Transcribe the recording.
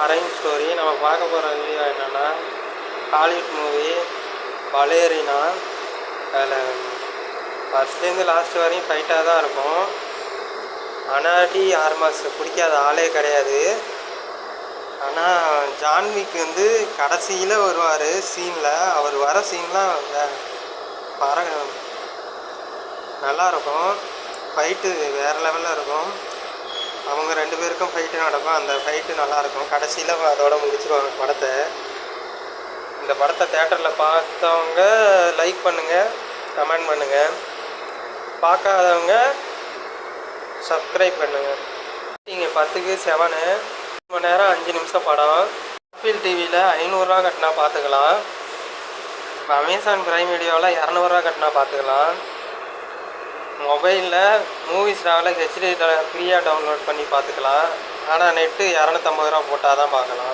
Arrange story நம்ம பார்க்க போகிற வீடியோ என்னென்னா ஹாலிவுட் மூவி பலேரினா அதில் ஃபஸ்ட்லேருந்து லாஸ்ட் வரையும் ஃபைட்டாக தான் இருக்கும். அனாடி ஆர்மாஸ் பிடிக்காத ஆளே கிடையாது. ஆனால் ஜான்விக் வந்து கடைசியில் வருவார் சீனில் அவர் வர சீன்லாம் பர நல்லாயிருக்கும் ஃபைட்டு வேறு லெவலில் இருக்கும். அவங்க ரெண்டு பேருக்கும் ஃபைட்டு நடக்கும். அந்த ஃபைட்டு நல்லாயிருக்கும். கடைசியில் அதோட முடிச்சிருவாங்க படத்தை. இந்த படத்தை தேட்டரில் பார்த்தவங்க லைக் பண்ணுங்கள் கமெண்ட் பண்ணுங்கள் பார்க்காதவங்க சப்ஸ்கிரைப் பண்ணுங்கள் நீங்கள் பத்துக்கு செவனு மணி நேரம் அஞ்சு நிமிஷம் படம். ஆப்பிள் டிவியில் ஐநூறுரூவா கட்டினா பார்த்துக்கலாம். இப்போ அமேசான் பிரைம் வீடியோவில் இரநூறுவா கட்டினா பார்த்துக்கலாம். மொபைலில் மூவிஸ் டிராவலில் ஹெச்டி ஃப்ரீயாக டவுன்லோட் பண்ணி பார்த்துக்கலாம். ஆனால் நெட்டு இரநூத்தம்பது ரூபா போட்டால் தான் பார்க்கலாம்.